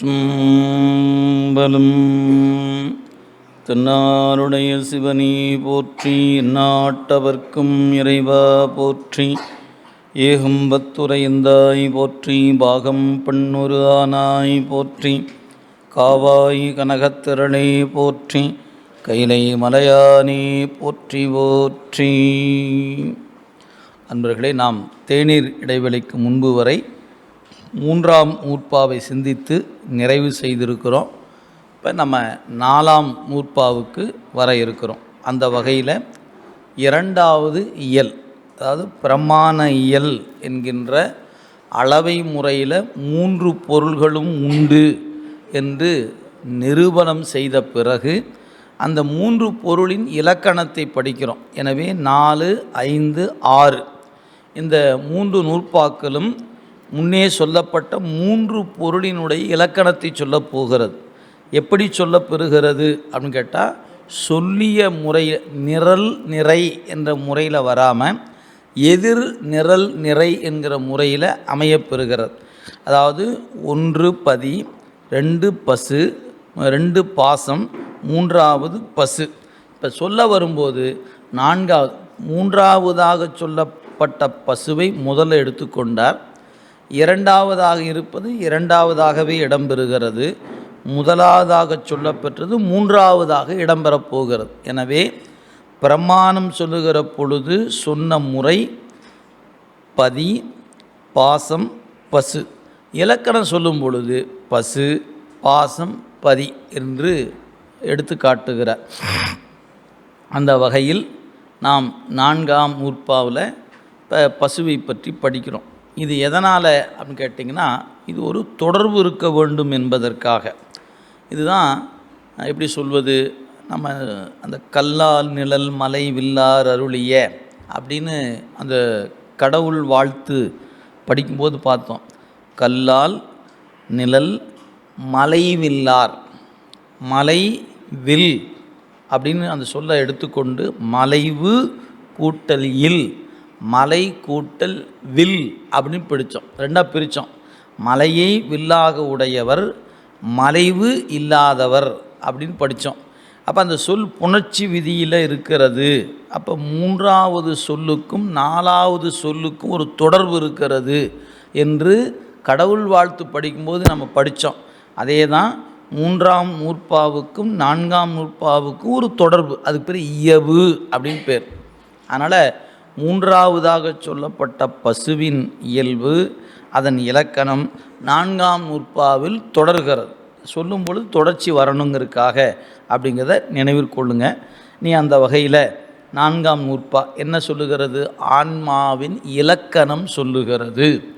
திருச்சிற்றம்பலம் தன்னாருடைய சிவனி போற்றி நாட்டவர்க்கும் இறைவா போற்றி. ஏகம்பத்துரையந்தாய் போற்றி. பாகம் பெண்ணுரு ஆனாய் போற்றி. காவாய் கனகத்திரளே போற்றி. கைலை மலையானே போற்றி போற்றி. அன்பர்களே நாம் தேநீர் இடைவெளிக்கு முன்பு வரை மூன்றாம் நூற்பாவை சிந்தித்து நிறைவு செய்திருக்கிறோம். இப்போ நம்ம நாலாம் நூற்பாவுக்கு வர இருக்கிறோம். அந்த வகையில் இரண்டாவது இயல் அதாவது பிரமாண இயல் என்கின்ற அளவை முறையில் மூன்று பொருள்களும் உண்டு என்று நிரூபணம் செய்த பிறகு அந்த மூன்று பொருளின் இலக்கணத்தை படிக்கிறோம். எனவே நாலு ஐந்து ஆறு. இந்த மூன்று நூற்பாக்களும் முன்னே சொல்லப்பட்ட மூன்று பொருளினுடைய இலக்கணத்தை சொல்லப் போகிறது. எப்படி சொல்லப்பெறுகிறது அப்படின்னு கேட்டால் சொல்லிய முறை நிரல் நிறை என்ற முறையில் வராமல் எதிர் நிரல் நிறை என்கிற முறையில் அமையப்பெறுகிறது அதாவது ஒன்று பதி ரெண்டு பசு ரெண்டு பாசம் மூன்றாவது பசு. இப்போ சொல்ல வரும்போது நான்காவது மூன்றாவதாக சொல்லப்பட்ட பசுவை முதல்ல எடுத்துக்கொண்டார். இரண்டாவதாக இருப்பது இரண்டாவதாகவே இடம்பெறுகிறது. முதலாவதாக சொல்லப்பெற்றது மூன்றாவதாக இடம்பெறப் போகிறது. எனவே பிரமாணம் சொல்லுகிற பொழுது சொன்ன முறை பதி பாசம் பசு. இலக்கணம் சொல்லும் பொழுது பசு பாசம் பதி என்று எடுத்து காட்டுகிறார். அந்த வகையில் நாம் நான்காம் நூற்பாவில் ப பசுவை பற்றி படிக்கிறோம். இது எதனால் அப்படின்னு கேட்டிங்கன்னா இது ஒரு தொடர்பு இருக்க வேண்டும் என்பதற்காக. இதுதான் எப்படி சொல்வது நம்ம அந்த கல்லால் நிழல் மலை வில்லார் அருளிய அப்படின்னு அந்த கடவுள் வாழ்த்து படிக்கும்போது பார்த்தோம். கல்லால் நிழல் மலை வில்லார் மலை வில் அப்படின்னு அந்த சொல்லை எடுத்துக்கொண்டு மலைவு கூட்டல் இல் மலை கூட்டல் வில் அப்படின்னு பிடித்தோம் ரெண்டாக பிரித்தோம் மலையை வில்லாக உடையவர் மலைவு இல்லாதவர் அப்படின்னு படித்தோம் அப்போ அந்த சொல் புணர்ச்சி விதியில் இருக்கிறது. அப்போ மூன்றாவது சொல்லுக்கும் நாலாவது சொல்லுக்கும் ஒரு தொடர்பு இருக்கிறது என்று கடவுள் வாழ்த்து படிக்கும்போது நம்ம படித்தோம் அதே தான் மூன்றாம் நூற்பாவுக்கும் நான்காம் நூற்பாவுக்கும் ஒரு தொடர்பு. அதுக்கு பேர் இயவு அப்படின்னு பேர். அதனால் மூன்றாவதாக சொல்லப்பட்ட பசுவின் இயல்பு அதன் இலக்கணம் நான்காம் நூற்பாவில் தொடர்கிறது. சொல்லும் பொழுது தொடர்ச்சி வரணுங்கிறதுக்காக அப்படிங்கிறத நினைவில் கொள்ளுங்க. நீ அந்த வகையில் நான்காம் நூற்பா என்ன சொல்லுகிறது? ஆன்மாவின் இலக்கணம் சொல்லுகிறது.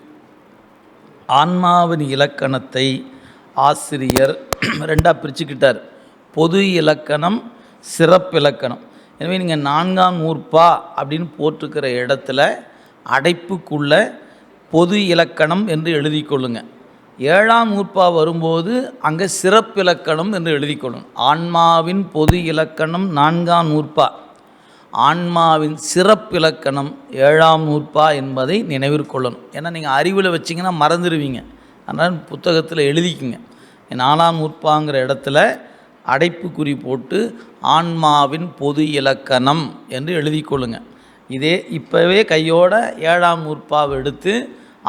ஆன்மாவின் இலக்கணத்தை ஆசிரியர் ரெண்டாக பிரிச்சுக்கிட்டார். பொது இலக்கணம் சிறப்பிலக்கணம் எனவே நீங்கள் நான்காம் நூற்பா அப்படின்னு போட்டிருக்கிற இடத்துல அடைப்புக்குள்ள பொது இலக்கணம் என்று எழுதி கொள்ளுங்க. ஏழாம் நூற்பா வரும்போது அங்கே சிறப்பிலக்கணம் என்று எழுதி கொள்ளுங்க. ஆன்மாவின் பொது இலக்கணம் நான்காம் நூற்பா ஆன்மாவின் சிறப்பிலக்கணம் ஏழாம் நூற்பா என்பதை நினைவில் கொள்ளணும். ஏன்னா நீங்கள் அறிவில் வச்சிங்கன்னா மறந்துடுவீங்க. அதனால் புத்தகத்தில் எழுதிக்குங்க. நாலாம் நூற்பாங்கிற இடத்துல அடைப்புக்குறி போட்டு ஆன்மாவின் பொது இலக்கணம் என்று எழுதி கொள்ளுங்க. இதே இப்போவே கையோட ஏழாம் நூற்பாவை எடுத்து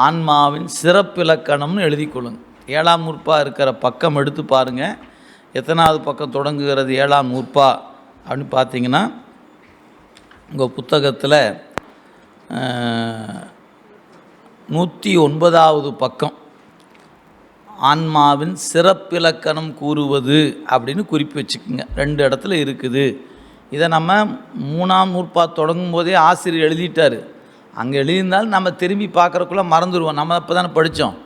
ஆன்மாவின் சிறப்பிலக்கணம்னு எழுதி கொள்ளுங்க. ஏழாம் நூற்பா இருக்கிற பக்கம் எடுத்து பாருங்கள் எத்தனாவது பக்கம் தொடங்குகிறது ஏழாம் நூற்பா அப்படின்னு பார்த்தீங்கன்னா உங்கள் புத்தகத்தில் நூற்றி ஒன்பதாவது பக்கம் ஆன்மாவின் சிறப்பிலக்கணம் கூறுவது அப்படின்னு குறிப்பு வச்சுக்கோங்க. ரெண்டு இடத்துல இருக்குது. இதை நம்ம மூணாம் நூற்பா தொடங்கும் போதே ஆசிரியர் எழுதிட்டார். அங்கே எழுதியிருந்தாலும் நம்ம திரும்பி பார்க்குறக்குள்ளே மறந்துடுவோம். நம்ம அப்போ தானே படித்தோம்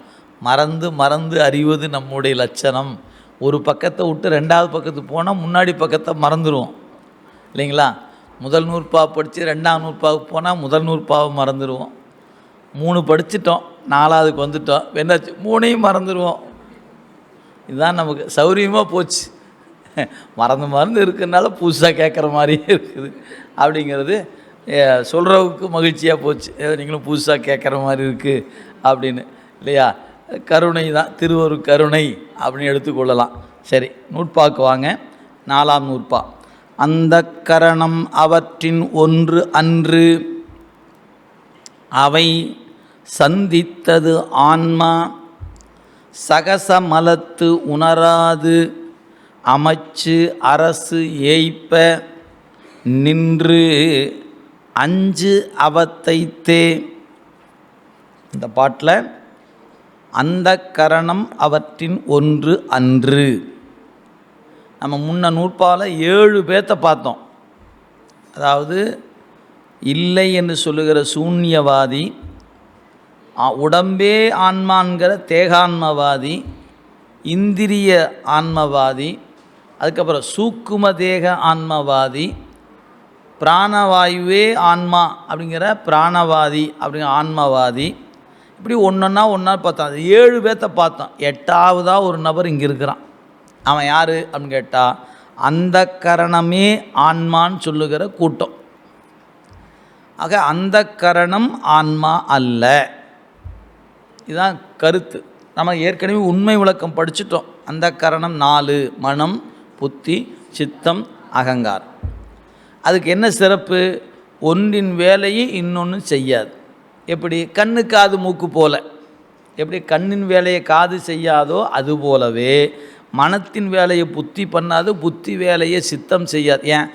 மறந்து மறந்து அறிவது நம்முடைய லட்சணம். ஒரு பக்கத்தை விட்டு ரெண்டாவது பக்கத்துக்கு போனால் முன்னாடி பக்கத்தை மறந்துடுவோம். இல்லைங்களா? முதல் நூற்பா படித்து ரெண்டாம் நூற்பாவுக்கு போனால் முதல் நூற்பாவை மறந்துடுவோம். மூணு படிச்சிட்டோம். நாலாவதுக்கு வந்துட்டோம். என்னாச்சு மூணையும் மறந்துடுவோம் இதுதான் நமக்கு சௌரியமாக போச்சு. மறந்து மறந்து இருக்கிறதுனால புதுசாக கேட்குற மாதிரியே இருக்குது. அப்படிங்கிறது சொல்கிறவுக்கு மகிழ்ச்சியாக போச்சு. ஏதோ நீங்களும் புதுசாக கேட்குற மாதிரி இருக்குது அப்படின்னு. இல்லையா? கருணை தான் திருவரு கருணை அப்படின்னு எடுத்துக்கொள்ளலாம். சரி நூற்பாக்கு வாங்க. நாலாம் நூற்பா. அந்த கரணம் அவற்றின் ஒன்று அன்று அவை சந்தித்தது ஆன்மா. சகசமலத்து உணராது. அமைச்சு அரசு ஏய்ப்ப. நின்று அஞ்சு அவத்தைத்தே. இந்த பாட்டில் அந்த கரணம் அவற்றின் ஒன்று அன்று. நம்ம முன்ன நூற்பால ஏழு பேர்த்த பார்த்தோம். அதாவது இல்லை என்று சொல்லுகிற சூன்யவாதி உடம்பே ஆன்மான்கிற தேகான்மவாதி இந்திரிய ஆன்மவாதி அதுக்கப்புறம் சூக்கும தேக ஆன்மவாதி பிராணவாயுவே ஆன்மா அப்படிங்கிற பிராணவாதி அப்படிங்கிற ஆன்மவாதி. இப்படி ஒன்றொன்னா ஒன்றா பார்த்தோம். அது ஏழு பேர்த்த பார்த்தோம். எட்டாவதாக ஒரு நபர் இங்கே இருக்கிறான். அவன் யார் அப்படின்னு கேட்டால் அந்த கரணமே ஆன்மான்னு சொல்லுகிற கூட்டம். ஆக அந்த கரணம் ஆன்மா அல்ல. இதுதான் கருத்து. நம்ம ஏற்கனவே உண்மை விளக்கம் படிச்சுட்டோம். அந்த கரணம் நாலு மனம் புத்தி சித்தம் அகங்கார். அதுக்கு என்ன சிறப்பு? ஒன்றின் வேலையை இன்னொன்று செய்யாது. எப்படி? கண்ணு காது மூக்கு போல. எப்படி? கண்ணின் வேலையை காது செய்யாதோ அது போலவே மனத்தின் வேலையை புத்தி பண்ணாது புத்தி வேலையை சித்தம் செய்யாது. ஏன்?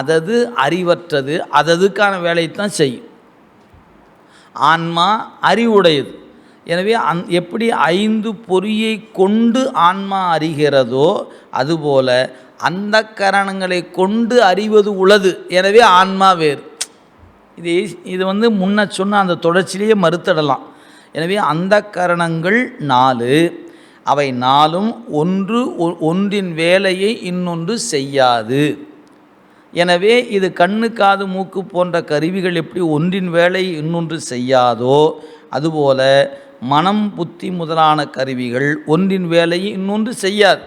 அதது அறிவற்றது அததுக்கான வேலையை தான் செய்யும். ஆன்மா அறிவுடையது. எனவே அந் எப்படி ஐந்து பொறியை கொண்டு ஆன்மா அறிகிறதோ அதுபோல அந்த கரணங்களை கொண்டு அறிவது உளது. எனவே ஆன்மா வேறு. இது இது வந்து முன்ன சொன்ன அந்த தொடர்ச்சியிலேயே மறுத்திடலாம். எனவே அந்த கரணங்கள் நாலு. அவை நாளும் ஒன்று ஒ- ஒன்றின் வேலையை இன்னொன்று செய்யாது. எனவே இது கண்ணு காது மூக்கு போன்ற கருவிகள் எப்படி ஒன்றின் வேலை இன்னொன்று செய்யாதோ அதுபோல மனம் புத்தி முதலான கருவிகள் ஒன்றின் வேலையை இன்னொன்று செய்யாது.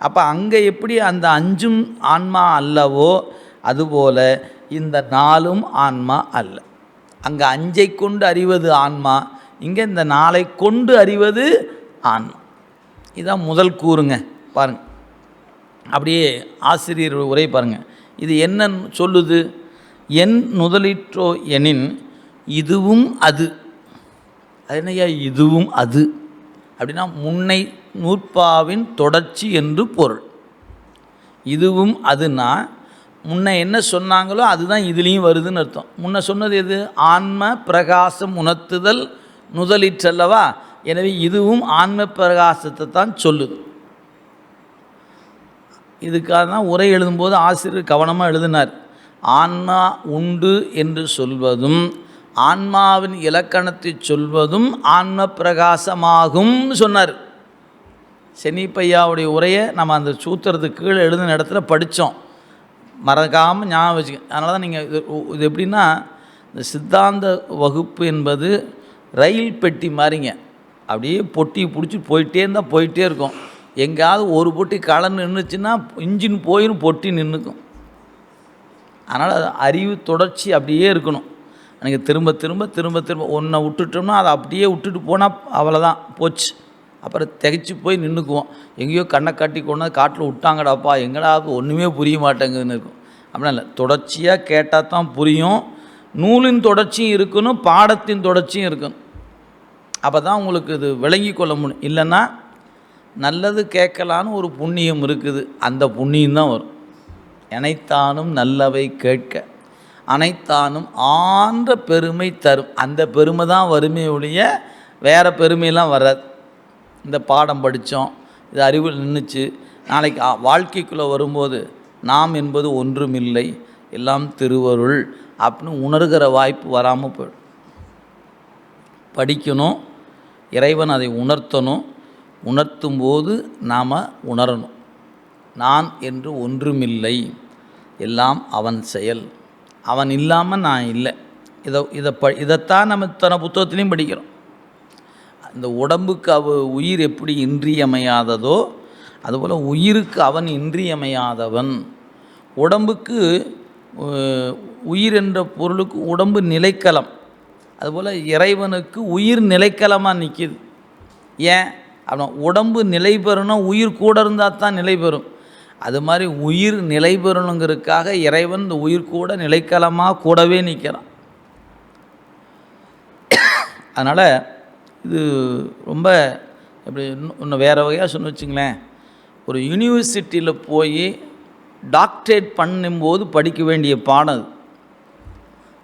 அப்போ அங்கே எப்படி அந்த அஞ்சும் ஆன்மா அல்லவோ அதுபோல் இந்த நாலும் ஆன்மா அல்ல. அங்கே அஞ்சை கொண்டு அறிவது ஆன்மா இங்கே இந்த நாளை கொண்டு அறிவது ஆன்மா. இதுதான் முதல் கூறுங்க பாருங்கள் அப்படியே ஆசிரியர் உரை பாருங்கள் இது என்ன சொல்லுது? என் முதலிற்றோ எனின் இதுவும் அது. அது இதுவும் அது? அப்படின்னா முன்னை நூற்பாவின் தொடர்ச்சி என்று பொருள். இதுவும் அதுனா முன்ன என்ன சொன்னாங்களோ அதுதான் இதுலேயும் வருதுன்னு அர்த்தம். முன்ன சொன்னது எது? ஆன்ம பிரகாசம் உணர்த்துதல் முதலிற்றல்லவா எனவே இதுவும் ஆன்ம பிரகாசத்தை தான் சொல்லுது. இதுக்காக தான் உரை எழுதும்போது ஆசிரியர் கவனமாக எழுதினார். ஆன்மா உண்டு என்று சொல்வதும் ஆன்மாவின் இலக்கணத்தை சொல்வதும் ஆன்ம பிரகாசமாகும் சொன்னார். சென்னிப்பையாவுடைய உரையை நம்ம அந்த சூத்திரத்துக்கு கீழே எழுதின இடத்துல படித்தோம் மறக்காமல் ஞாபகம் வச்சுக்க அதனால தான் நீங்கள் இது எப்படின்னா இந்த சித்தாந்த வகுப்பு என்பது ரயில் பெட்டி மாதிரிங்க அப்படியே பொட்டி பிடிச்சி போயிட்டே இருந்தால் போயிட்டே இருக்கும். எங்கேயாவது ஒரு பொட்டி கலந்து நின்றுச்சுன்னா இன்ஜின் போயிடும் பொட்டி நின்றுக்கும் அதனால் அது அறிவு தொடர்ச்சி அப்படியே இருக்கணும். எனக்கு திரும்ப திரும்ப திரும்ப திரும்ப ஒன்றை விட்டுட்டோம்னா அதை அப்படியே விட்டுட்டு போனால் அவ்வளோதான் போச்சு. அப்புறம் திகைச்சு போய் நின்றுக்குவோம் எங்கேயோ கண்ணை கட்டி கொண்டாந்து காட்டில் விட்டாங்கடாப்பா எங்கடா ஒன்றுமே புரிய மாட்டேங்குதுன்னு இருக்கும். அப்படின்னா இல்லை. தொடர்ச்சியாக கேட்டால் தான் புரியும். நூலின் தொடர்ச்சியும் இருக்கணும் பாடத்தின் தொடர்ச்சியும் இருக்கணும். அப்போ தான் உங்களுக்கு இது விளங்கி கொள்ள முடியும். இல்லைன்னா நல்லது கேட்கலான்னு ஒரு புண்ணியம் இருக்குது. அந்த புண்ணியம் தான் வரும். நினைத்தானும் நல்லவை கேட்க. அனைத்தானும் ஆன்ற பெருமை தரும். அந்த பெருமை தான் வறுமை ஒழிய வேறு பெருமையெல்லாம் வராது. இந்த பாடம் படித்தோம் இது அறிவில் நின்றுச்சு நாளைக்கு வாழ்க்கைக்குள்ளே வரும்போது நாம் என்பது ஒன்றுமில்லை. எல்லாம் திருவருள் அப்படின்னு உணர்கிற வாய்ப்பு வராமல் போயிடும். படிக்கணும் இறைவன் அதை உணர்த்தணும். உணர்த்தும் போது நாம் உணரணும். நான் என்று ஒன்றுமில்லை. எல்லாம் அவன் செயல். அவன் இல்லாமல் நான் இல்லை. இதை இதை ப இதைத்தான் நம்ம இத்தனை புத்தகத்துலேயும் படிக்கிறோம். இந்த உடம்புக்கு அவ உயிர் எப்படி இன்றியமையாததோ அதுபோல் உயிருக்கு அவன் இன்றியமையாதவன். உடம்புக்கு உயிர் என்ற பொருளுக்கு உடம்பு நிலைக்களம் அதுபோல் இறைவனுக்கு உயிர் நிலைக்களமாக நிற்கிது ஏன்? அப்படின்னா உடம்பு நிலை பெறணும் உயிர் கூட இருந்தால் தான் நிலை பெறும் அது மாதிரி உயிர் நிலை பெறணுங்கிறதுக்காக இறைவன் இந்த உயிர் கூட நிலைக்களமாக கூடவே நிற்கிறான் அதனால் இது ரொம்ப எப்படி இன்னும் இன்னும் வேறு வகையாக சொன்ன வச்சுங்களேன். ஒரு யூனிவர்சிட்டியில் போய் டாக்டரேட் பண்ணும்போது படிக்க வேண்டிய பாடம் அது.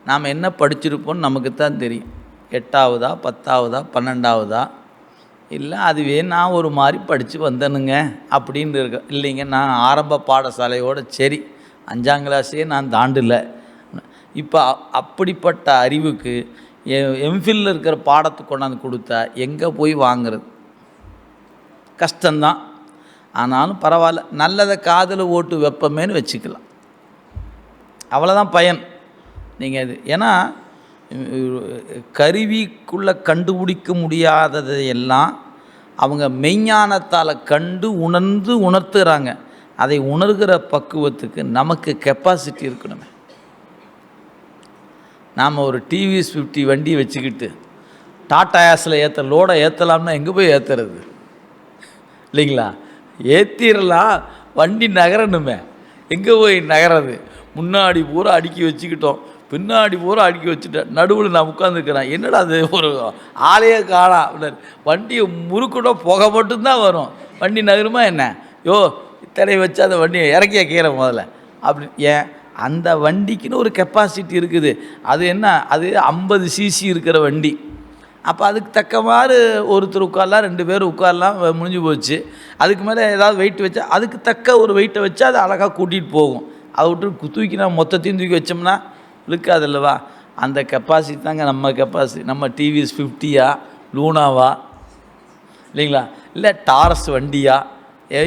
நாம் என்ன படிச்சிருப்போம்னு நமக்கு தான் தெரியும். எட்டாவதா பத்தாவதா பன்னெண்டாவதா இல்லை அதுவே நான் ஒரு மாதிரி படித்து வந்தேனுங்க அப்படின்னு இருக்க இல்லைங்க நான் ஆரம்ப பாடசாலையோடு சரி அஞ்சாம் கிளாஸே நான் தாண்டல. இப்போ அப்படிப்பட்ட அறிவுக்கு எம்ஃபில்ல இருக்கிற பாடத்தை கொண்டாந்து கொடுத்தா எங்கே போய் வாங்குறது? கஷ்டந்தான் ஆனாலும் பரவாயில்ல நல்லதை காதில் ஓட்டு வெப்பமேன்னு வச்சுக்கலாம். அவ்வளோதான் பயன். நீங்கள் இது ஏன்னா கருவிக்குள்ளே கண்டுபிடிக்க முடியாததையெல்லாம் அவங்க மெய்ஞானத்தால் கண்டு உணர்ந்து உணர்த்துகிறாங்க அதை உணர்கிற பக்குவத்துக்கு நமக்கு கெப்பாசிட்டி இருக்கணுமே. நாம் ஒரு டிவிஎஸ் ஃபிஃப்டி வண்டி வச்சுக்கிட்டு டாட்டா ஏஸில் ஏற்ற லோடை ஏற்றலாம்னா எங்கே போய் ஏற்றுறது இல்லைங்களா? ஏற்றிடலாம் வண்டி நகரணுமே. எங்கே போய் நகறது முன்னாடி பூரா அடுக்கி வச்சுக்கிட்டோம். பின்னாடி பூரா அடுக்கி வச்சுட்டேன். நடுவில் நான் உட்காந்துருக்கிறேன் என்னடா அது ஒரு ஆளையே காணா. அப்படின்னாரு. வண்டியை முறுக்கூட புகை மட்டும்தான் வரும். வண்டி நகருமா என்ன? யோ இத்தனை வச்சு அந்த வண்டியை இறக்கிய கீரை முதல்ல. அப்படி ஏன்? அந்த வண்டிக்குன்னு ஒரு கெப்பாசிட்டி இருக்குது. அது என்ன? அது ஐம்பது சிசி இருக்கிற வண்டி. அப்போ அதுக்கு தக்க மாதிரி ஒருத்தர் உட்காரலாம் ரெண்டு பேர் உட்காரலாம் முடிஞ்சு போச்சு. அதுக்கு மேலே ஏதாவது வெயிட் வச்சா அதுக்கு தக்க ஒரு வெயிட்டை வச்சா அது அழகாக கூட்டிகிட்டு போகும். அதை விட்டு தூக்கினா மொத்தத்தையும் தூக்கி வச்சோம்னா இழுக்காது அல்லவா அந்த கெப்பாசிட்டி தாங்க நம்ம கெப்பாசிட்டி நம்ம டிவிஎஸ் ஃபிஃப்டியா லூனாவா இல்லைங்களா? இல்லை டாரஸ் வண்டியா?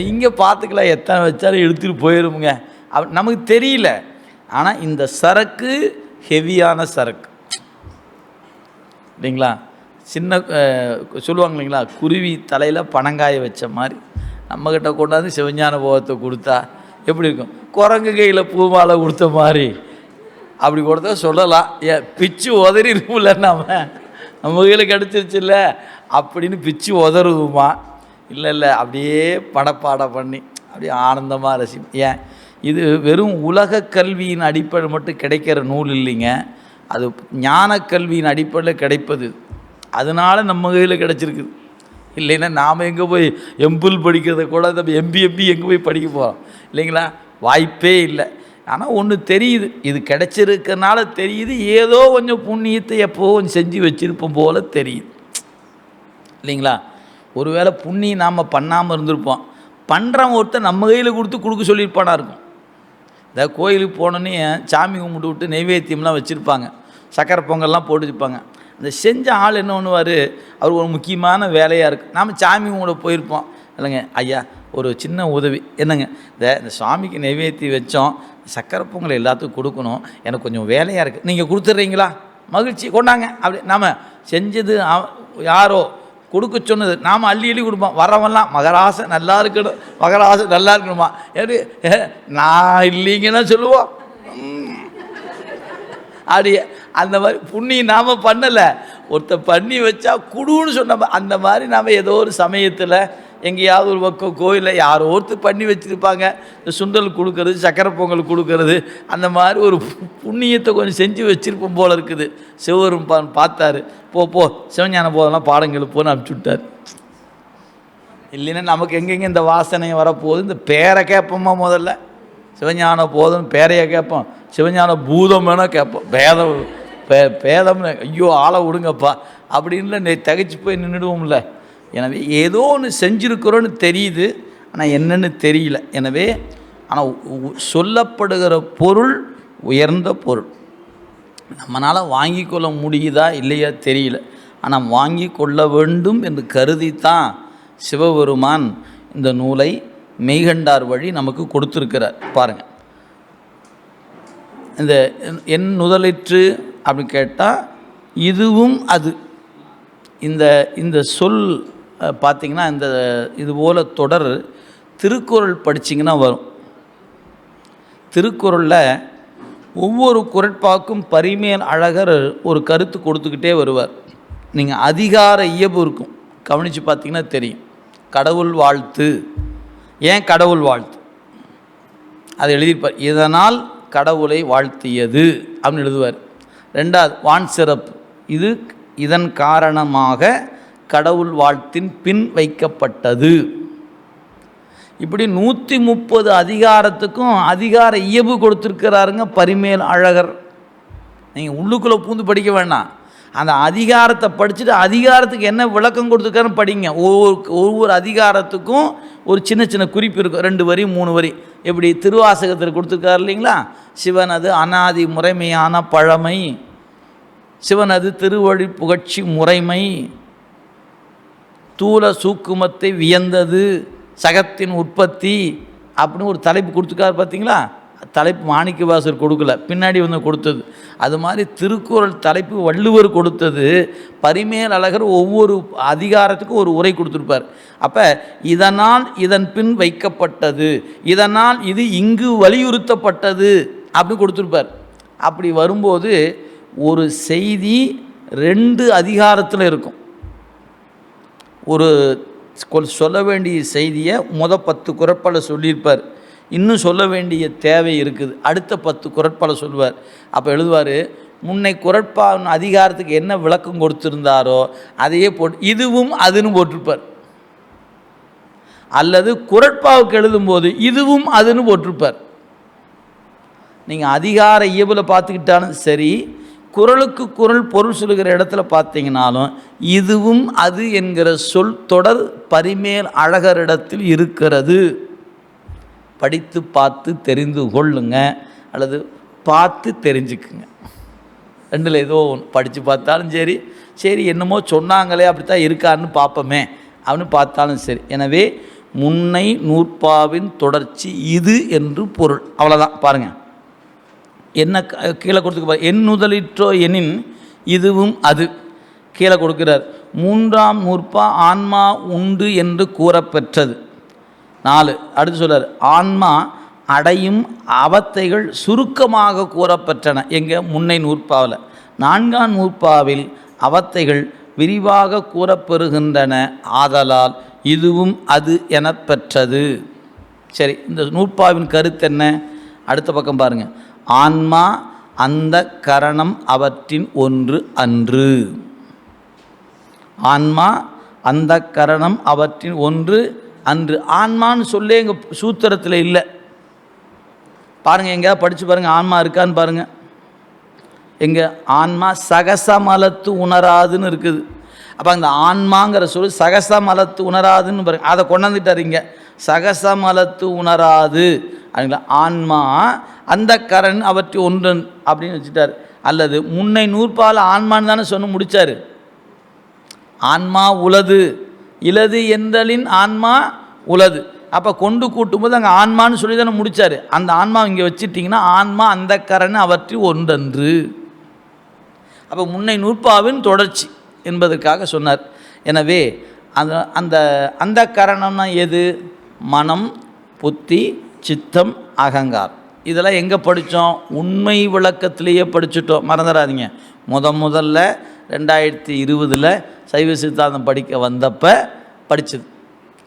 இங்கே பார்த்துக்கலாம் எத்தனை வச்சாலும் எடுத்துகிட்டு போயிருமுங்க. அப் நமக்கு தெரியல. ஆனால் இந்த சரக்கு ஹெவியான சரக்கு. இல்லைங்களா? சின்ன சொல்லுவாங்க இல்லைங்களா? குருவி தலையில் பனங்காய வச்ச மாதிரி நம்மக்கிட்ட கொண்டாந்து சிவஞான போகத்தை கொடுத்தா எப்படி இருக்கும்? குரங்கு கையில் பூமாலை கொடுத்த மாதிரி. அப்படி கொடுத்தா சொல்லலாம் ஏ பிச்சு உதறி இருக்கும்ல நம்ம. நம்ம கையில் கிடச்சிருச்சுல்ல. அப்படின்னு பிச்சு உதறுதுமா இல்லை இல்லை அப்படியே படப்பாடம் பண்ணி அப்படியே ஆனந்தமாக ரசி ஏன்? இது வெறும் உலக கல்வியின் அடிப்படை மட்டும் கிடைக்கிற நூல் இல்லைங்க. அது ஞான கல்வியின் அடிப்படையில் கிடைப்பது. அதனால நம்ம கையில் கிடச்சிருக்குது இல்லைன்னா நாம் எங்கே போய் எம்பிள் படிக்கிறத கூட நம்ம எம்பி எம்பி எங்கே போய் படிக்க போகிறோம் இல்லைங்களா? வாய்ப்பே இல்லை. ஆனால் ஒன்று தெரியுது. இது கிடச்சிருக்கனால தெரியுது. ஏதோ கொஞ்சம் புண்ணியத்தை எப்போ கொஞ்சம் செஞ்சு வச்சுருப்போம் போல் தெரியுது. இல்லைங்களா? ஒருவேளை புண்ணியம் நாம் பண்ணாமல் இருந்திருப்போம். பண்ணுறவன் ஒருத்தன் நம்ம கையில் கொடுத்து கொடுக்க சொல்லியிருப்பானா இருக்கும். இந்த கோயிலுக்கு போனோன்னே சாமி கும்பிட்டு விட்டு நெய்வேத்தியம்லாம் வச்சுருப்பாங்க. சக்கரை பொங்கல்லாம் போட்டு அந்த செஞ்ச ஆள் என்ன பண்ணுவார்? அவர் ஒரு முக்கியமான வேலையாக இருக்குது நாம் சாமி கும்பிட போயிருப்போம். இல்லைங்க ஐயா ஒரு சின்ன உதவி. என்னங்க இந்த இந்த சுவாமிக்கு நெய்வேத்தி வச்சோம். சக்கரை பொங்கல் எல்லாத்துக்கும் கொடுக்கணும். எனக்கு கொஞ்சம் வேலையாக இருக்குது நீங்கள் கொடுத்துட்றீங்களா மகிழ்ச்சி. கொண்டாங்க. அப்படி நாம் செஞ்சது அவ- யாரோ கொடுக்க சொன்னது நாம் அள்ளி அள்ளி கொடுப்போம். வரவெல்லாம் மகராசை நல்லா இருக்கணும். மகராசை நல்லா இருக்கணுமா? எப்படி ஏ, நான் இல்லைங்கன்னா சொல்லுவோம். அப்படி அந்த மாதிரி புண்ணியம் நாம் பண்ணலை. ஒருத்தர் பண்ணி வச்சா குடுன்னு சொன்ன அந்த மாதிரி நாம் ஏதோ ஒரு சமயத்தில் எங்கேயாவது ஒரு பக்கம் கோயிலில் யாரோ ஒருத்தர் பண்ணி வச்சுருப்பாங்க. இந்த சுண்டல் கொடுக்கறது சக்கரை பொங்கல் கொடுக்கறது அந்த மாதிரி ஒரு புண்ணியத்தை கொஞ்சம் செஞ்சு வச்சுருப்போம் போல் இருக்குது. சிவபெருமான் பார்த்தாரு. போ போ சிவஞான போதெல்லாம் பாடங்கள் போன்னு அனுப்பிச்சுட்டார். இல்லைன்னா நமக்கு எங்கெங்கே இந்த வாசனை வரப்போகுது? இந்த பேரை கேட்போமா முதல்ல? சிவஞான போதும் பேரையை கேட்போம். சிவஞான பூதம் கேட்போம். பேதம் பே பேதம்னு ஐயோ ஆளை விடுங்கப்பா. அப்படின்ல நெ தகைச்சு போய் நின்றுடுவோம்ல எனவே ஏதோ ஒன்று செஞ்சுருக்கிறோன்னு தெரியுது ஆனால் என்னன்னு தெரியல. எனவே ஆனால் சொல்லப்படுகிற பொருள் உயர்ந்த பொருள். நம்மளால் வாங்கி கொள்ள முடியுதா இல்லையா தெரியல. ஆனால் வாங்கி கொள்ள வேண்டும் என்று கருதித்தான் சிவபெருமான் இந்த நூலை மெய்கண்டார் வழி நமக்கு கொடுத்துருக்கிறார். பாருங்கள் இந்த என்- என் நுதலிற்று அப்படின்னு கேட்டால் இதுவும் அது. இந்த இந்த சொல் பார்த்தீங்கன்னா இந்த இதுபோல் தொடர் திருக்குறள் படிச்சிங்கன்னா வரும். திருக்குறளில் ஒவ்வொரு குரட்பாக்கும் பரிமேல் அழகர் ஒரு கருத்து கொடுத்துக்கிட்டே வருவார். நீங்கள் அதிகார இயல்பு இருக்கும். கவனித்து பார்த்தீங்கன்னா தெரியும். கடவுள் வாழ்த்து. ஏன் கடவுள் வாழ்த்து? அதை எழுதியிருப்பார். இதனால் கடவுளை வாழ்த்தியது அப்படின்னு எழுதுவார். ரெண்டாவது வான் சிறப்பு. இது இதன் காரணமாக கடவுள் வாழ்த்தின் பின் வைக்கப்பட்டது. இப்படி நூற்றி முப்பது அதிகாரத்துக்கும் அதிகார இயல்பு கொடுத்துருக்கிறாருங்க பரிமேல் அழகர். நீங்கள் உள்ளுக்குள்ளே பூந்து படிக்க வேண்டாம் அந்த அதிகாரத்தை படிச்சுட்டு அதிகாரத்துக்கு என்ன விளக்கம் கொடுத்துருக்காருன்னு படிங்க. ஒவ்வொரு ஒவ்வொரு அதிகாரத்துக்கும் ஒரு சின்ன சின்ன குறிப்பு இருக்கும். ரெண்டு வரி மூணு வரி. எப்படி திருவாசகத்தில் கொடுத்துருக்காரு இல்லைங்களா? சிவனது அனாதி முறைமையான பழமை. சிவனது திருவழி புகழ்ச்சி முறைமை. ஸ்தூல சூக்குமத்தை வியந்தது சகத்தின் உற்பத்தி அப்படின்னு ஒரு தலைப்பு கொடுத்துருக்காரு பார்த்தீங்களா? தலைப்பு மாணிக்க வாசர் கொடுக்கல. பின்னாடி வந்து கொடுத்தது. அது மாதிரி திருக்குறள் தலைப்பு வள்ளுவர் கொடுத்தது. பரிமேல் அழகர் ஒவ்வொரு அதிகாரத்துக்கும் ஒரு உரை கொடுத்துருப்பார். அப்போ இதனால் இதன் பின் வைக்கப்பட்டது. இதனால் இது இங்கு வலியுறுத்தப்பட்டது அப்படின்னு கொடுத்துருப்பார். அப்படி வரும்போது ஒரு செய்தி ரெண்டு அதிகாரத்தில் இருக்கும். ஒரு சொல்ல வேண்டிய செய்தியை முத பத்து குரட்பால சொல்லியிருப்பார். இன்னும் சொல்ல வேண்டிய தேவை இருக்குது. அடுத்த பத்து குரட்பால சொல்லுவார். அப்போ எழுதுவார் முன்னை குரட்பா அதிகாரத்துக்கு என்ன விளக்கம் கொடுத்துருந்தாரோ அதையே போட்டு இதுவும் அதுன்னு போட்டிருப்பார். அல்லது குரட்பாவுக்கு எழுதும்போது இதுவும் அதுன்னு போட்டிருப்பார். நீங்கள் அதிகார இயல்பில் பார்த்துக்கிட்டாலும் சரி குரலுக்கு குரல் பொருள் சொல்லுகிற இடத்துல பார்த்தீங்கனாலும் இதுவும் அது என்கிற சொல் தொடர் பரிமேல் அழகரிடத்தில் இருக்கிறது. படித்து பார்த்து தெரிந்து கொள்ளுங்க அல்லது பார்த்து தெரிஞ்சுக்குங்க. ரெண்டில் ஏதோ ஒன்று படித்து பார்த்தாலும் சரி சரி என்னமோ சொன்னாங்களே அப்படித்தான் இருக்கான்னு பார்ப்போமே அப்படின்னு பார்த்தாலும் சரி. எனவே முன்னை நூற்பாவின் தொடர்ச்சி இது என்று பொருள். அவ்வளோதான் பாருங்கள் என்ன க- கீழே கொடுத்துக்க என் முதலிற்றோ எனின் இதுவும் அது. கீழே கொடுக்கிறார் மூன்றாம் நூற்பா ஆன்மா உண்டு என்று கூறப்பெற்றது. நாலு அடுத்து சொல்கிறார் ஆன்மா அடையும் அவத்தைகள் சுருக்கமாக கூறப்பெற்றன. எங்கள் முன்னை நூற்பாவில். நான்காம் நூற்பாவில் அவத்தைகள் விரிவாக கூறப்பெறுகின்றன. ஆதலால் இதுவும் அது எனப்பெற்றது. சரி இந்த நூற்பாவின் கருத்து என்ன? அடுத்த பக்கம் பாருங்கள் ஆன்மா அந்த கரணம் அவற்றின் ஒன்று அன்று. ஆன்மா அந்த கரணம் அவற்றின் ஒன்று அன்று. ஆன்மான்னு சொல்லே எங்கள் சூத்திரத்தில் இல்லை. பாருங்கள் எங்கேயாவது படித்து பாருங்கள் ஆன்மா இருக்கான்னு பாருங்கள் எங்கள் ஆன்மா சகசமலத்து உணராதுன்னு இருக்குது. அப்போ அந்த ஆன்மாங்கிற சொல் சகசமலத்து உணராதுன்னு பாருங்க. அதை கொண்டாந்துட்டார் இங்க. சகசமலத்து உணராது. அப்படிங்களா ஆன்மா அந்த கரண் அவற்றை ஒன்றன் அப்படின்னு வச்சுட்டார். அல்லது முன்னை நூற்பால் ஆன்மான்னு தானே சொன்ன முடித்தார் ஆன்மா உலது இலது எந்தலின் ஆன்மா உலது அப்போ கொண்டு கூட்டும்போது அங்கே ஆன்மான்னு சொல்லி தானே முடித்தார் அந்த ஆன்மா இங்கே வச்சுட்டிங்கன்னா ஆன்மா அந்த கரண் அவற்றி ஒன்றன்று. அப்போ முன்னை நூற்பாவின் தொடர்ச்சி என்பதற்காக சொன்னார். எனவே அந்த அந்த அந்த கரணம்னா எது? மனம் புத்தி சித்தம் அகங்கார் இதெல்லாம் எங்கே படித்தோம் உண்மை விளக்கத்திலேயே படிச்சுட்டோம். மறந்துடாதீங்க. முத முதல்ல ரெண்டாயிரத்தி இருபதில் சைவ சித்தாந்தம் படிக்க வந்தப்போ படித்தது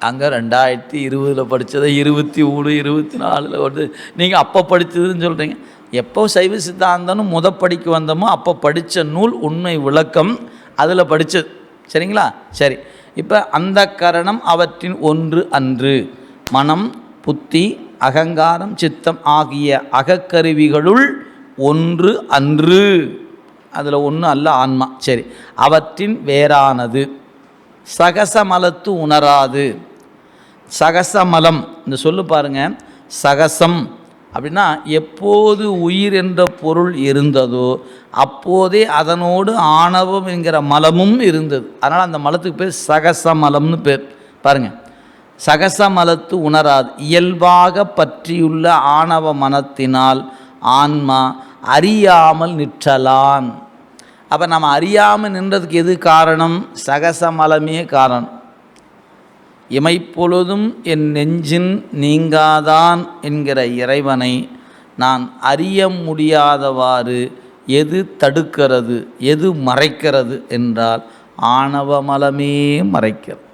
அங்கே ரெண்டாயிரத்தி இருபதில் படித்ததை இருபத்தி மூணு இருபத்தி நாலில் வந்து நீங்கள் அப்போ படித்ததுன்னு சொல்கிறீங்க எப்போ சைவ சித்தாந்தம்னு முத படிக்க வந்தோமோ அப்போ படித்த நூல் உண்மை விளக்கம் அதில் படித்தது சரிங்களா? சரி. இப்போ அந்த கரணம் அவற்றின் ஒன்று அன்று. மனம் புத்தி அகங்காரம் சித்தம் ஆகிய அகக்கருவிகளுள் ஒன்று அன்று. அதில் ஒன்று அல்ல ஆன்மா. சரி. அவற்றின் வேறானது. சகசமலத்து உணராது. சகசமலம். இந்த சொல்லு பாருங்கள் சகசம். அப்படின்னா எப்போது உயிர் என்ற பொருள் இருந்ததோ அப்போதே அதனோடு ஆணவம் என்கிற மலமும் இருந்தது. அதனால் அந்த மலத்துக்கு பேர் சகசமலம்னு பேர். பாருங்கள் சகசமலத்து உணராது. இயல்பாக பற்றியுள்ள ஆணவ மனத்தினால் ஆன்மா அறியாமல் நிற்றலான். அப்போ நம்ம அறியாமல் நின்றதுக்கு எது காரணம்? சகசமலமே காரணம். இமைப்பொழுதும் என் நெஞ்சின் நீங்காதான் என்கிற இறைவனை நான் அறிய முடியாதவாறு எது தடுக்கிறது? எது மறைக்கிறது? என்றால் ஆணவ மலமே மறைக்கிறது.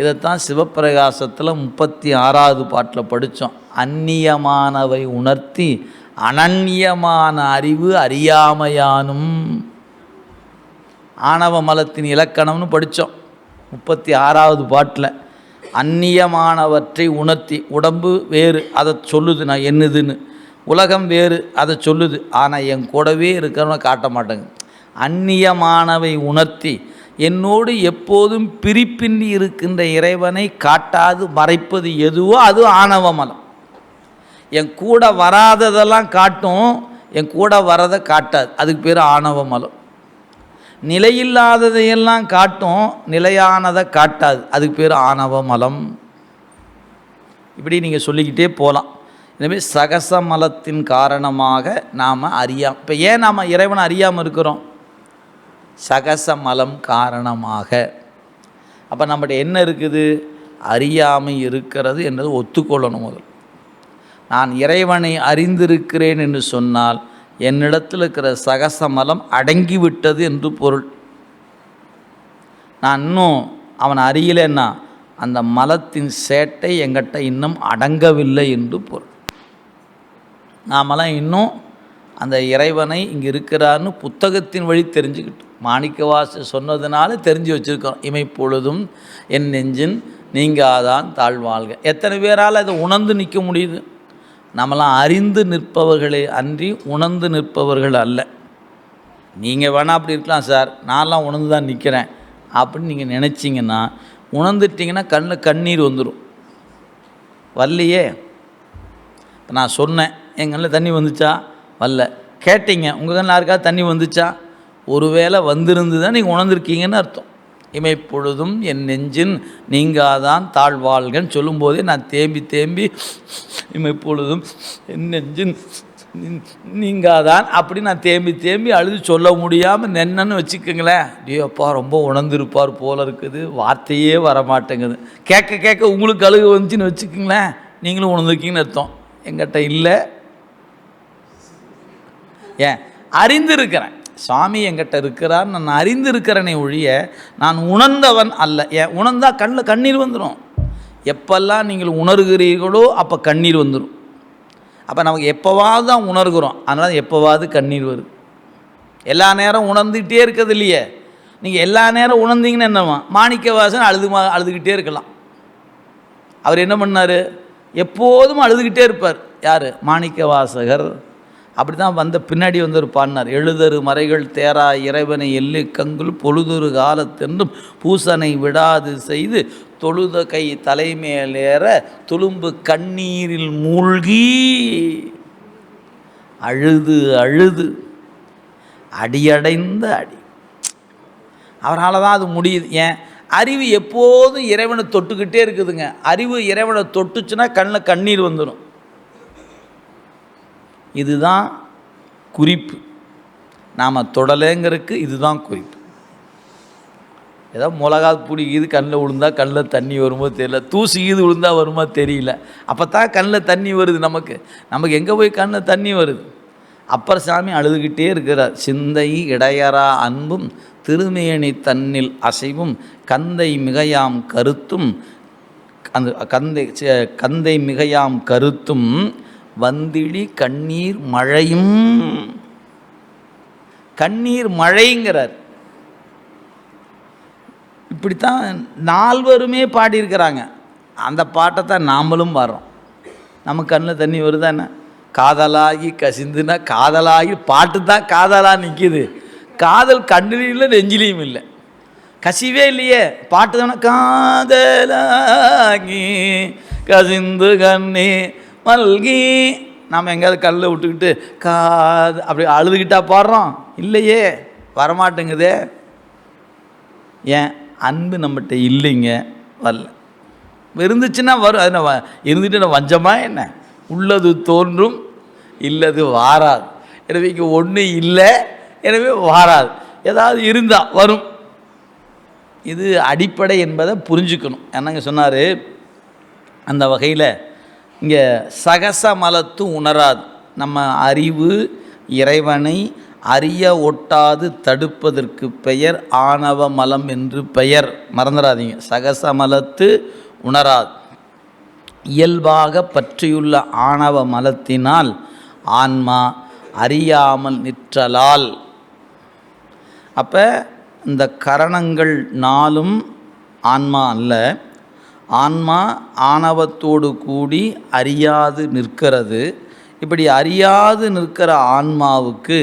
இதைத்தான் சிவப்பிரகாசத்தில் முப்பத்தி ஆறாவது பாட்டில் படித்தோம் அந்நியமானவை உணர்த்தி அனன்யமான அறிவு அறியாமையானும் ஆணவ மலத்தின் இலக்கணம்னு படித்தோம் முப்பத்தி ஆறாவது பாட்டில் அந்நியமானவற்றை உணர்த்தி உடம்பு வேறு அதை சொல்லுது நான் என்னதுன்னு. உலகம் வேறு அதை சொல்லுது. ஆனால் என் கூடவே இருக்கிறவனை காட்ட மாட்டேங்க. அந்நியமானவை உணர்த்தி என்னோடு எப்போதும் பிரிப்பின்றி இருக்கின்ற இறைவனை காட்டாது மறைப்பது எதுவோ அது ஆணவ மலம். என் கூட வராததெல்லாம் காட்டும் என் கூட வரதை காட்டாது. அதுக்கு பேர் ஆணவ மலம். நிலையில்லாததையெல்லாம் காட்டும் நிலையானதை காட்டாது. அதுக்கு பேர் ஆணவ மலம். இப்படி நீங்கள் சொல்லிக்கிட்டே போகலாம் எனவே சகச மலத்தின் காரணமாக நாம் அறியா இப்போ ஏன் நாம் இறைவனை அறியாமல் இருக்கிறோம்? சகச மலம் காரணமாக. அப்போ நம்மகிட்ட என்ன இருக்குது? அறியாமை இருக்கிறது என்றது ஒத்துக்கொள்ளணும் முதல். நான் இறைவனை அறிந்திருக்கிறேன் என்று சொன்னால் என்னிடத்தில் இருக்கிற சகசமலம் அடங்கிவிட்டது என்று பொருள். நான் இன்னும் அவனை அறியலைன்னா அந்த மலத்தின் சேட்டை எங்கிட்ட இன்னும் அடங்கவில்லை என்று பொருள். நாமெல்லாம் இன்னும் அந்த இறைவனை இங்கே இருக்கிறார்னு புத்தகத்தின் வழி தெரிஞ்சுக்கிட்டோம் மாணிக்கவாச சொன்னதுனால தெரிஞ்சு வச்சுருக்கோம். இமைப்பொழுதும் என் நெஞ்சின் நீங்காதான் தாழ்வாழ்க எத்தனை பேரால் அதை உணர்ந்து நிற்க முடியுது? நம்மளாம் அறிந்து நிற்பவர்களே அன்றி உணர்ந்து நிற்பவர்கள் அல்ல. நீங்கள் வேணால் அப்படி இருக்கலாம் சார். நான்லாம் உணர்ந்து தான் நிற்கிறேன். அப்படின்னு நீங்கள் நினச்சிங்கன்னா உணர்ந்துட்டிங்கன்னா கண்ணில் கண்ணீர் வந்துடும் வரலையே? இப்போ நான் சொன்னேன். எங்கள் கண்ணில் தண்ணி வந்துச்சா? வரல கேட்டீங்க உங்கள் கண்ணில் யாருக்காவது தண்ணி வந்துச்சா? ஒருவேளை வந்திருந்து தான் நீங்கள் உணர்ந்திருக்கீங்கன்னு அர்த்தம். இமைப்பொழுதும் என் நெஞ்சின் நீங்காதான் தாழ்வாள்கன்னு சொல்லும்போதே நான் தேம்பி தேம்பி இமைப்பொழுதும் என் நெஞ்சின் நீ- நீங்காதான் அப்படி நான் தேம்பி தேம்பி அழுது சொல்ல முடியாமல் நென்னன்னு வச்சுக்கோங்களேன். டியோப்பா அப்பா ரொம்ப உணர்ந்திருப்பார் போல இருக்குது. வார்த்தையே வர மாட்டேங்குது கேட்க கேட்க உங்களுக்கு அழுகு வந்துச்சுன்னு வச்சுக்கோங்களேன். நீங்களும் உணர்ந்துருக்கீங்கன்னு அர்த்தம். எங்கிட்ட இல்லை. ஏன்? அறிந்திருக்கிறேன். சாமி என்கிட்ட இருக்கிறார் நான் அறிந்திருக்கிறேனே ஒழிய நான் உணர்ந்தவன் அல்ல. ஏன்? உணர்ந்தா கண்ணில் கண்ணீர் வந்துடும் எப்பெல்லாம் நீங்கள் உணர்கிறீர்களோ அப்போ கண்ணீர் வந்துடும் அப்போ நமக்கு எப்போவாது தான் உணர்கிறோம். அதனால் எப்போவாது கண்ணீர் வருது. எல்லா நேரம் உணர்ந்துக்கிட்டே இருக்கிறது இல்லையே. நீங்கள் எல்லா நேரம் உணர்ந்தீங்கன்னு என்னவா? மாணிக்க வாசன் அழுது அழுதுகிட்டே இருக்கலாம். அவர் என்ன பண்ணார்? எப்போதும் அழுதுகிட்டே இருப்பார். யார்? மாணிக்க வாசகர் அப்படி தான் வந்த பின்னாடி வந்து ஒரு பாடினார். எழுதரு மறைகள் தேரா இறைவனை எள்ளு கங்குல் பொழுதொரு காலத்தென்றும் பூசனை விடாது செய்து தொழுத கை தலைமேலேற துளும்பு கண்ணீரில் மூழ்கி அழுது அழுது அடியடைந்த அடி. அவரால் தான் அது முடியுது. ஏன்? அறிவு எப்போதும் இறைவனை தொட்டுக்கிட்டே இருக்குதுங்க. அறிவு இறைவனை தொட்டுச்சுன்னா கண்ணில் கண்ணீர் வந்துடும் இதுதான் குறிப்பு. நாம் தொடலைங்கிறதுக்கு இதுதான் குறிப்பு. ஏதோ மிளகா பிடிக்குது கண்ணில் விழுந்தா கண்ணில் தண்ணி வருமோ தெரியல. தூசிக்குது விழுந்தால் விழுந்தா வருமோ தெரியல. அப்போ தான் கண்ணில் தண்ணி வருது நமக்கு. நமக்கு எங்கே போய் கண்ணில் தண்ணி வருது? அப்பர் சாமி அழுதுகிட்டே இருக்கிறார். சிந்தை இடையறா அன்பும் திருமேனி தன்னில் அசைவும் கந்தை மிகையாம் கருத்தும் அந்த கந்தை கந்தை மிகையாம் கருத்தும் வந்திழி கண்ணீர் மழையும். கண்ணீர் மழைங்கிறார். இப்படித்தான் நால்வருமே பாடியிருக்கிறாங்க. அந்த பாட்டை தான் நாமளும் பாடுறோம் நம்ம கண்ணில் தண்ணி வருதானே காதலாகி கசிந்துனா காதலாகி பாட்டு தான் காதலாக நிற்கிது காதல் கண்ணிலையும் இல்லை நெஞ்சிலையும் இல்லை. கசிவே இல்லையே பாட்டு தானே? காதலாகி கசிந்து கண்ணி மல்கி நாம் எங்கேயாவது கல்லை விட்டுக்கிட்டு கா அப்படி அழுதுகிட்டா பாடுறோம். இல்லையே வரமாட்டேங்குதே. ஏன்? அன்பு நம்மகிட்ட இல்லைங்க வரல. இருந்துச்சுன்னா வரும். அது நான் இருந்துட்டு நான் வஞ்சமா என்ன? உள்ளது தோன்றும் இல்லது வாராது. எனவே இங்கே ஒன்று இல்லை எனவே வாராது. ஏதாவது இருந்தால் வரும். இது அடிப்படை என்பதை புரிஞ்சுக்கணும். என்னங்க சொன்னார்? அந்த வகையில் இங்கே சகச மலத்து உணராது. நம்ம அறிவு இறைவனை அறிய ஒட்டாது தடுப்பதற்கு பெயர் ஆணவ மலம் என்று பெயர். மறந்துடாதீங்க சகசமலத்து உணராது. இயல்பாக பற்றியுள்ள ஆணவ மலத்தினால் ஆன்மா அறியாமல் நிற்றலால். அப்போ இந்த கரணங்கள் நாளும் ஆன்மா அல்ல. ஆன்மா ஆணவத்தோடு கூடி அறியாது நிற்கிறது. இப்படி அறியாது நிற்கிற ஆன்மாவுக்கு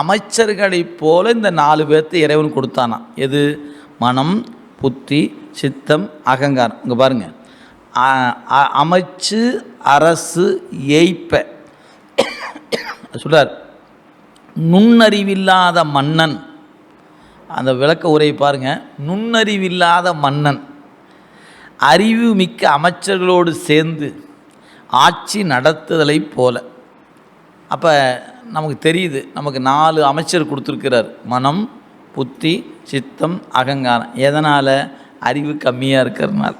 அமைச்சர்களைப் போல இந்த நாலு பேர்த்து இறைவன் கொடுத்தானா எது? மனம் புத்தி சித்தம் அகங்காரம். இங்கே பாருங்கள் அமைச்சு அரசு ஏய்ப்ப. சொல்கிறார் நுண்ணறிவில்லாத மன்னன். அந்த விளக்க உரையை பாருங்கள் நுண்ணறிவில்லாத மன்னன். அறிவு மிக்க அமைச்சர்களோடு சேர்ந்து ஆட்சி நடத்துதலை போல. அப்போ நமக்கு தெரியுது நமக்கு நாலு அமைச்சர் கொடுத்துருக்கிறார். மனம் புத்தி சித்தம் அகங்காரம். எதனால்? அறிவு கம்மியாக இருக்கிறனால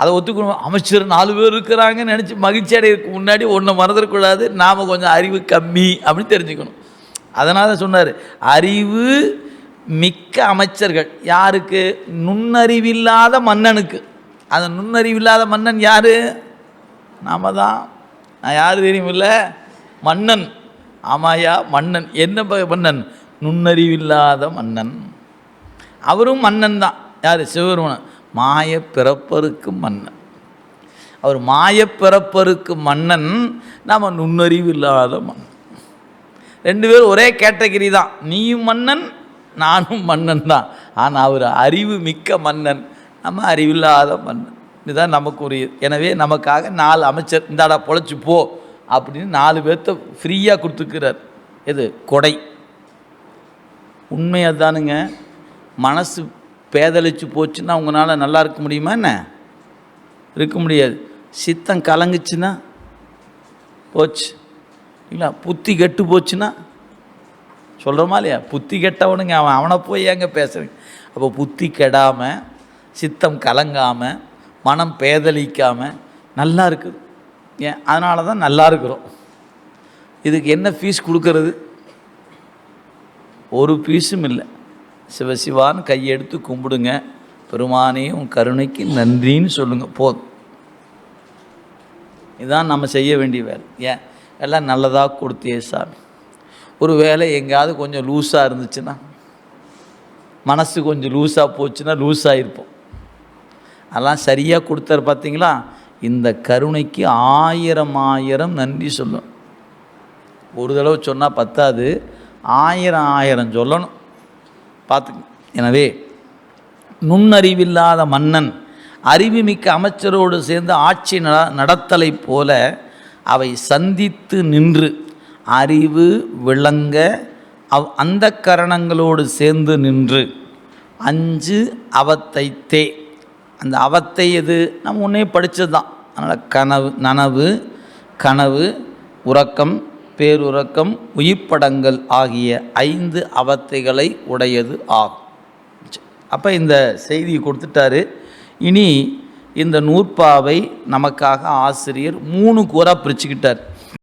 அதை ஒத்துக்கணும். அமைச்சர் நாலு பேர் இருக்கிறாங்கன்னு நினச்சி மகிழ்ச்சி அடையிறதுக்கு முன்னாடி ஒன்றை மறந்துடக்கூடாது நாம் கொஞ்சம் அறிவு கம்மி அப்படின்னு தெரிஞ்சுக்கணும். அதனால் தான் சொன்னார் அறிவு மிக்க அமைச்சர்கள். யாருக்கு? நுண்ணறிவில்லாத மன்னனுக்கு. அந்த நுண்ணறிவில்லாத மன்னன் யார்? நாம தான். நான் யார் தெரியுமில்ல? மன்னன். ஆமாயா மன்னன். என்ன ப- மன்னன்? நுண்ணறிவில்லாத மன்னன். அவரும் மன்னன் தான். யார்? சிவபெருமன். மாய பிறப்பருக்கு மன்னன். அவர் மாய பிறப்பருக்கு மன்னன். நாம் நுண்ணறிவில்லாத மன்னன். ரெண்டு பேரும் ஒரே கேட்டகரி தான். நீயும் மன்னன் நானும் மன்னன் தான். ஆனால் அவர் அறிவு மிக்க மன்னன். நம்ம அறிவில்லாத மன்னன். இதுதான் நமக்கு ஒரு எனவே நமக்காக நாலு அமைச்சர் இந்தாடா பொழைச்சி போ அப்படின்னு நாலு பேர்த்த ஃப்ரீயாக கொடுத்துக்கிறார் எது? கொடை. உண்மையாக தானுங்க மனசு பேதளிச்சு போச்சுன்னா உங்களால் நல்லா இருக்க முடியுமா என்ன? இருக்க முடியாது. சித்தம் கலங்குச்சுன்னா போச்சு. இல்லை புத்தி கெட்டு போச்சுன்னா சொல்கிறோமா இல்லையா? புத்தி கெட்டவனுங்க அவன் அவனை போய் ஏங்க பேசுறீங்க? அப்போ புத்தி கெடாமல் சித்தம் கலங்காமல் மனம் பேதலிக்காமல் நல்லா இருக்குது. ஏன்? அதனால தான் நல்லா இருக்கிறோம். இதுக்கு என்ன ஃபீஸ் கொடுக்கறது? ஒரு ஃபீஸும் இல்லை. சிவசிவான்னு கையெடுத்து கும்பிடுங்க. பெருமானே உன் கருணைக்கு நன்றின்னு சொல்லுங்கள் போதும். இதுதான் நம்ம செய்ய வேண்டிய வேலை. ஏன்? எல்லாம் நல்லதாக கொடுத்தியே சாமி. ஒரு வேலை எங்கேயாவது கொஞ்சம் லூஸாக இருந்துச்சுன்னா மனசு கொஞ்சம் லூஸாக போச்சுன்னா லூஸாக இருப்போம் அதெல்லாம் சரியாக கொடுத்தாரு பார்த்தீங்களா? இந்த கருணைக்கு ஆயிரம் ஆயிரம் நன்றி சொல்லும் ஒரு தடவை சொன்னால் பத்தாது. ஆயிரம் ஆயிரம் சொல்லணும். பார்த்து எனவே நுண்ணறிவில்லாத மன்னன் அறிவுமிக்க அமைச்சரோடு சேர்ந்து ஆட்சி நட நடத்தலைப் போல அவை சந்தித்து நின்று அறிவு விளங்க அவ் அந்த கரணங்களோடு சேர்ந்து நின்று அஞ்சு அவத்தை தே. அந்த அவத்தை எது? நம்ம முன்னே படித்தது தான் அதனால் கனவு நனவு கனவு உறக்கம் பேருறக்கம் உயிர்ப்படங்கள் ஆகிய ஐந்து அவத்தைகளை உடையது ஆகும். அப்போ இந்த செய்தியை கொடுத்துட்டாரு. இனி இந்த நூற்பாவை நமக்காக ஆசிரியர் மூணு கூறாக பிரிச்சுக்கிட்டார்.